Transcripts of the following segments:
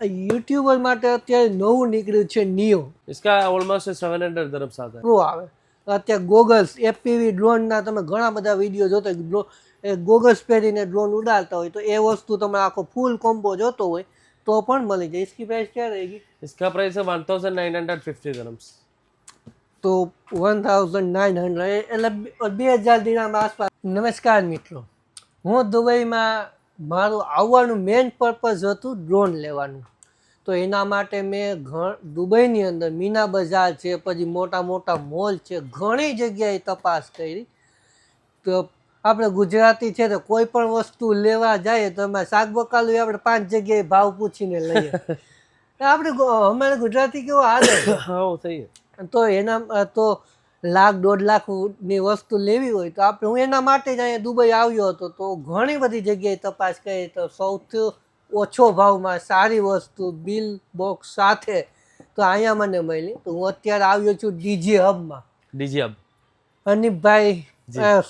YouTuber માટે અત્યારે નવું નીકળ્યું છે નિયો ઇસકા ઓલમોસ્ટ સેવન હંડ્રેડ તરફ સાથે પ્રો આવે? અત્યારે ગોગલ્સ એપીવી ડ્રોનના તમે ઘણા બધા વીડિયો જોતા ડ્રો એ ગોગલ્સ પહેરીને ડ્રોન ઉડાડતા હોય તો એ વસ્તુ તમે આખો ફૂલ કોમ્બો જોતો હોય તો પણ મળી જાય. ઇસકી પ્રાઇસ ક્યાં રહેગી? ઇસકા price one thousand nine hundred fifty dirhams તો વન થાઉઝન્ડ નાઇન હંડ્રેડ એટલે બે હજાર દિનામાં આસપાસ. નમસ્કાર મિત્રો. હું દુબઈમાં મારું આવવાનું મેઇન પર્પઝ હતું ડ્રોન લેવાનું. તો એના માટે મેં ઘણ દુબઈની અંદર મીના બજાર છે પછી મોટા મોટા મોલ છે ઘણી જગ્યાએ તપાસ કરી. તો આપણે ગુજરાતી છે તો કોઈ પણ વસ્તુ લેવા જઈએ તો એમાં શાક બકાલું આપણે પાંચ જગ્યાએ ભાવ પૂછીને લઈએ. આપણે હમણાં ગુજરાતી કેવો હાલ થઈ તો એના તો લાખ દોઢ લાખની વસ્તુ લેવી હોય તો આપણે હું એના માટે જ અહીંયા દુબઈ આવ્યો હતો. તો ઘણી બધી જગ્યાએ તપાસ કરી તો સૌથી ઓછો ભાવમાં સારી વસ્તુ બિલ બોક્સ સાથે તો અહીંયા મને મળી. તો હું અત્યારે આવ્યો છું ડીજી હબમાં. D G hub. અનિપભાઈ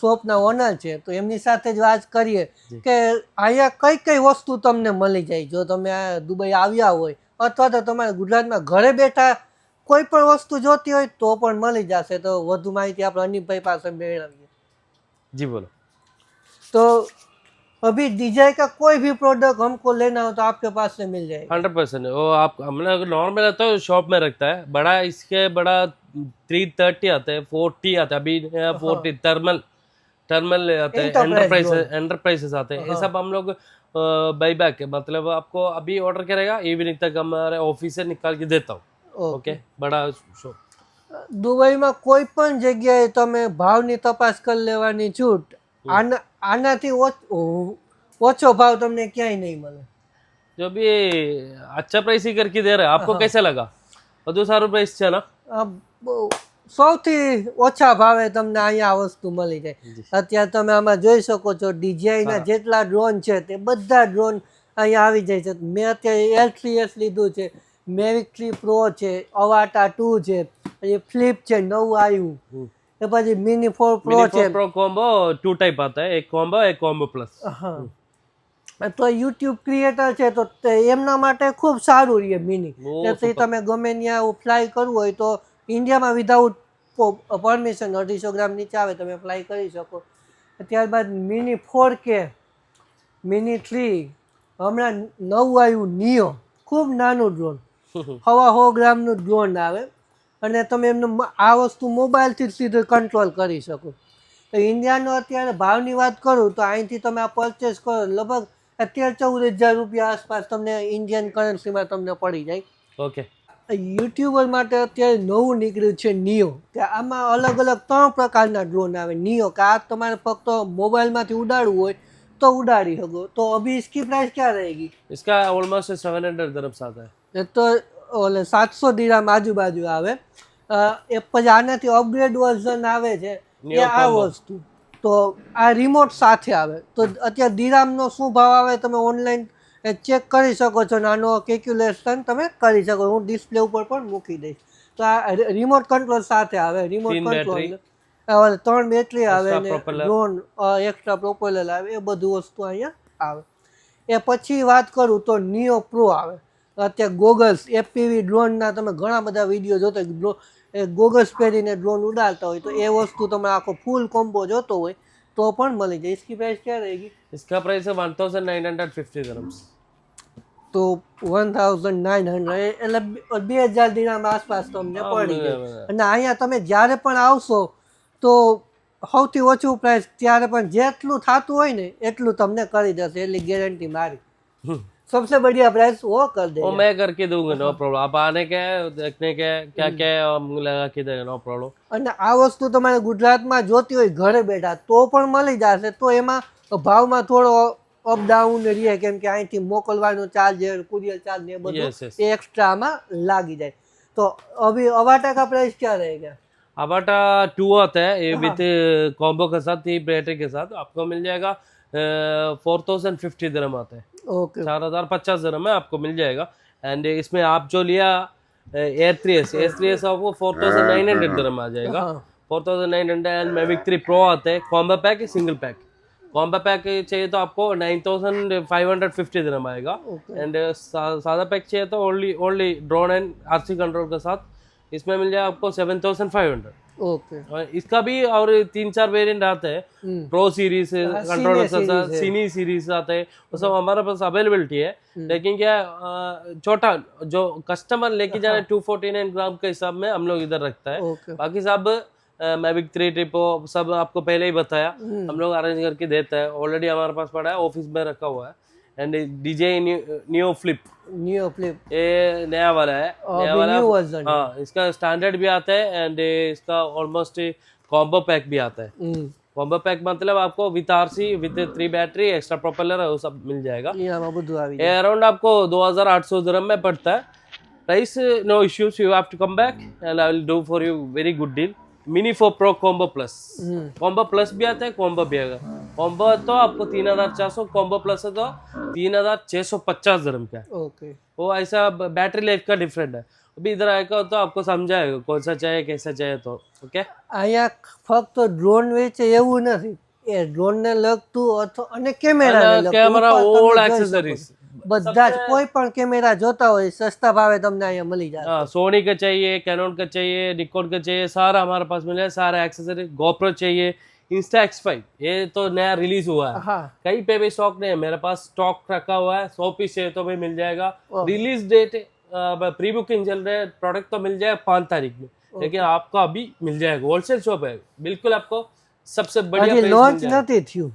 શોપના ઓનર છે. તો એમની સાથે જ વાત કરીએ કે અહીંયા કઈ કઈ વસ્તુ તમને મળી જાય? જો તમે દુબઈ આવ્યા હોય અથવા તો તમારે ગુજરાતમાં ઘરે બેઠા કોઈ પણ વસ્તુ જોતી હોય તો પણ મળી જશે તો વધુ માહિતી આપણે હનીફભાઈ પાસે મેળવીએ जी बोलो तो अभी डीजे का कोई भी प्रोडक्ट हमको लेना हो तो आपके पास से मिल जाएगा हंड्रेड परसेंट वो आप हमने अगर नॉर्मल रहता है शॉप में रखता है बड़ा इसके बड़ा थ्री थर्टी आता है फोर्टी आता है अभी फोर्टी थर्मल थर्मल आते हैं Enterprise एंटरप्राइज drone. एंटरप्राइजेस आते हैं ये सब हम लोग बाई बैक है मतलब आपको अभी ऑर्डर करेगा इवनिंग तक हमारे ऑफिस से निकाल के देता हूँ ઓકે ओके बड़ा शॉप દુબઈમાં કોઈ પણ જગ્યાએ તમે ભાવની તપાસ કરી લેવાની છૂટ આના આનાથી ઓછ- ઓછો ભાવ તમને ક્યાંય નહીં મળે जो भी अच्छा प्राइस ही करके दे रहे हैं आपको कैसा लगा વધુ સારું પ્રાઇસ છે ને આ બહુ- સૌથી ઓછા ભાવે તમને અહીંયા આ વસ્તુ મળી જાય અત્યારે તમે આમાં જોઈ શકો છો DJI ના જેટલા ડ્રોન છે તે બધા ડ્રોન અહીંયા આવી જાય છે મેં અત્યારે એલ થ્રી એસ લીધું છે મેવિક થ્રી પ્રો છે અવાટા ટુ છે પછી ફ્લિપ છે નવું આવ્યું. એ પછી મિની ફોર પ્રો છે. પ્રો કોમ્બો ટુ ટાઈપ હતા. એક કોમ્બો એક કોમ્બો પ્લસ હા. તો યુટ્યુબ ક્રિએટર છે તો એમના માટે ખૂબ સારું રહે મિની તમે ગમે ત્યાં ફ્લાય કરવું હોય તો ઇન્ડિયામાં વિધાઉટ પરમિશન અઢીસો ગ્રામ નીચે આવે તમે ફ્લાય કરી શકો. ત્યારબાદ મિની ફોર કે મિની થ્રી હમણાં નવું આવ્યું નિયો ખૂબ નાનું ડ્રોન હવા સો ગ્રામનું ડ્રોન આવે અને તમે એમનું મ- આ વસ્તુ મોબાઈલથી જ સીધું કંટ્રોલ કરી શકો તો ઇન્ડિયાનો અત્યારે ભાવની વાત કરું તો અહીંથી તમે આ પરચેસ કરો લગભગ અત્યારે ચૌદ હજાર રૂપિયા આસપાસ તમને ઇન્ડિયન કરન્સીમાં તમને પડી જાય ओके યુટ્યુબર માટે અત્યારે નવું નીકળ્યું છે નિયો કે આમાં અલગ અલગ ત્રણ પ્રકારના ડ્રોન આવે નિયો કે આ તમારે ફક્ત મોબાઈલમાંથી ઉડાડવું હોય તો ઉડાડી શકો તો અભી इसकी प्राइस क्या रहेगी इसका ऑलमोस्ट सेवन हंड्रेड दरम्स आता है એ તો ઓલે સાતસો દિરામ આજુબાજુ આવે. એ પછી આનાથી અપગ્રેડ વર્ઝન આવે છે એ આ વસ્તુ. તો આ રિમોટ સાથે આવે. તો અત્યારે દિરામનો શું ભાવ આવે તમે ઓનલાઈન ચેક કરી શકો છો નાનો આનો કેલ્ક્યુલેશન તમે કરી શકો હું ડિસ્પ્લે ઉપર પણ મૂકી દઈશ. તો આ રિમોટ કંટ્રોલ સાથે આવે રિમોટ. કંટ્રોલ ત્રણ બેટરી આવે ને ડ્રોન એક્સ્ટ્રા પ્રોપેલર આવે એ બધું વસ્તુ અહીંયા આવે. એ પછી વાત કરું તો નિયો પ્રો આવે. અત્યારે ગોગલ્સ એપીવી ડ્રોનના તમે ઘણા બધા વિડીયો જોતા હોય ડ્રો એ ગોગલ્સ પહેરીને ડ્રોન ઉડાડતા હોય તો એ વસ્તુ તમે આખો ફૂલ કોમ્બો જોતો હોય તો પણ મળી જાય इसकी प्राइस क्या रहेगी इसका प्राइस है one thousand nine hundred fifty दरम्स તો વન થાઉઝન્ડ નાઇન હંડ્રેડ એટલે બે- બે હજાર દિનામ આસપાસ તમને હા, પડી બરાબર. જાય અને અહીંયા તમે જ્યારે પણ આવશો તો સૌથી ઓછું પ્રાઇસ ત્યારે પણ જેટલું થતું હોય ને એટલું તમને કરી દેશે એટલી ગેરંટી મારી सबसे बढ़िया प्राइस वो कर दे वो मैं करके दूंगा नो प्रॉब्लम आप आने के देखने के क्या क्या हम લગા કે દે નો અને આ વસ્તુ તમારે ગુજરાતમાં જોતી હોય ઘરે બેઠા તો પણ મળી જશે તો એમાં ભાવમાં થોડો અપ ડાઉન રહે કેમ કે અહીંથી મોકલવાનો ચાર્જ કુરિયર ચાર્જ ને બધું એ એક્સ્ટ્રામાં લાગી જાય. તો અભી અવાटा का प्राइस क्या रहेगा अवाटा टू आता है ये विद कॉम्बो के साथ ये बैटरी के साथ आपको मिल जाएगा फोर थाउज़ेंड फिफ्टी दरम आता है। ओके। चार हज़ार पचास दरम है आपको मिल जाएगा। एंड इसमें आप जो लिया air three S air three S आपको four thousand nine hundred dirham आ जाएगा। हाँ। Four thousand nine hundred and Mavic three pro आते हैं। Combo pack single pack combo pack चाहिए तो आपको nine thousand five hundred fifty दिन आएगा। एंड सादा पैक चाहिए तो only only drone and R C control के साथ। इसमें मिल जाए आपको seven thousand five hundred. Okay. इसका भी और तीन चार वेरिएंट आते हैं। हम्म, प्रो सीरीज़ कंट्रोलर है। सीनी सीरीज़ आते हैं। वो सब हमारे पास अवेलेबिलिटी है। लेकिन क्या छोटा जो कस्टमर लेके जाना टू फोर्टी नाइन ग्राम के हिसाब में हम लोग इधर रखता है। बाकी सब मैविक थ्री ट्रिपो सब आपको पहले ही बताया। हम्म, हम लोग अरेंज करके देते हैं। ऑलरेडी हमारे पास पड़ा है ऑफ़िस में रखा हुआ है। And D J new flip new flip ये नया वाला है। नया वाला वर्जन हाँ इसका स्टैंडर्ड भी आता है एंड इसका ऑलमोस्ट कॉम्बो पैक भी आता है। कॉम्बो पैक मतलब आपको with R C with three battery extra propeller वो सब मिल जाएगा। ये अराउंड आपको 2800 धर्म में पड़ता है। Price no issues you have to come back and I will do for you very good deal mini four pro combo plus hmm, combo plus भी आता है कॉम्बो भी आएगा कॉम्बो तो आपको तीन हजार चार सौ कॉम्बो प्लस है तो तीन हजार छः सौ पचास दरम का है ઓકે वो ऐसा बैटरी लाइफ का डिफरेंट है अभी इधर आएगा तो आपको समझाएगा कौन सा चाहिए कैसा चाहिए तो ओके અહીંયા ફક્ત ડ્રોન વેચે એવું નથી એ ડ્રોન ને લગતું અથવા અને કેમેરા कैमरा ओल्ड एक्सेसरीज બધા જ કોઈ પણ કેમેરા જોતા હોય સસ્તા ભાવે તમને અહીંયા મળી જાય हाँ सोनी का चाहिए कैनन का चाहिए निकॉन का चाहिए सारा हमारे पास मिल जाए सारा एक्सेसरी गोप्रो चाहिए इंस्टा एक्स फाइव ये तो नया रिलीज हुआ है હા कहीं पे भी स्टॉक नहीं है मेरे पास स्टॉक रखा हुआ है सौ पीस चाहिए तो भी मिल जाएगा oh. Release date pre booking चल रहे हैं प्रोडक्ट तो मिल जाएगा पाँच तारीख में लेकिन आपको अभी मिल जाएगा होलसेल शॉप है बिल्कुल आपको सबसे बढ़िया હજી price मिल લોન્ચ जाएगा। નથી થયું એ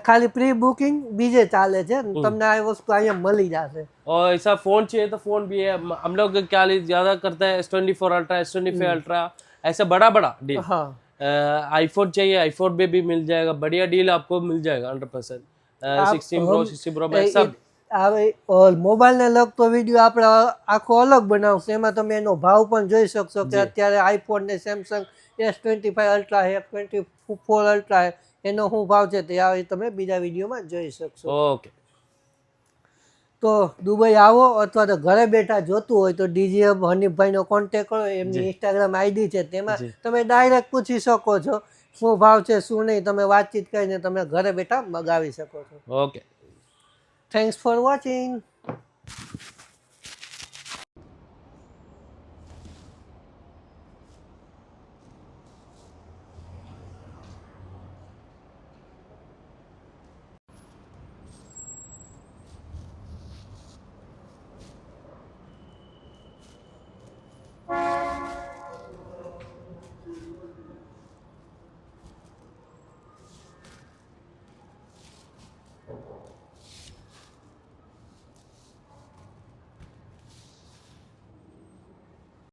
ખાલી પ્રી બુકિંગ બીજે ચાલે છે તમને આ વસ્તુ અહીંયા મળી જશે और ऐसा फोन चाहिए तो फोन भी है हम- हम लोग क्या ज्यादा करते हैं S twenty four ultra S twenty five ultra ऐसा बड़ा बड़ा डील હા आईफोन चाहिए आईफोन में भी मिल जाएगा बढ़िया डील आपको मिल जाएगा हंड्रेड परसेंट सिक्सटीन प्रो हम- सिक्सटीन प्रो એ- मैक्स सब આવે મોબાઈલને લગતો વિડીયો આપણે આખો અલગ બનાવશું એમાં તમે એનો ભાવ પણ જોઈ શકશો કે જી. અત્યારે આઈફોન ને Samsung S twenty five ultra F twenty four ultra એનો શું ભાવ છે તે આ તમે બીજા વિડીયોમાં જોઈ શકશો. ઓકે. તો દુબઈ આવો અથવા તો ઘરે બેઠા જોતું હોય તો ડીજી હબ હનીફભાઈનો કોન્ટેક કરો એમની ઇન્સ્ટાગ્રામ આઈડી છે તેમાં તમે ડાયરેક્ટ પૂછી શકો છો શું ભાવ છે શું નહીં તમે વાતચીત કરીને તમે ઘરે બેઠા મગાવી શકો છો. ઓકે. Thanks for watching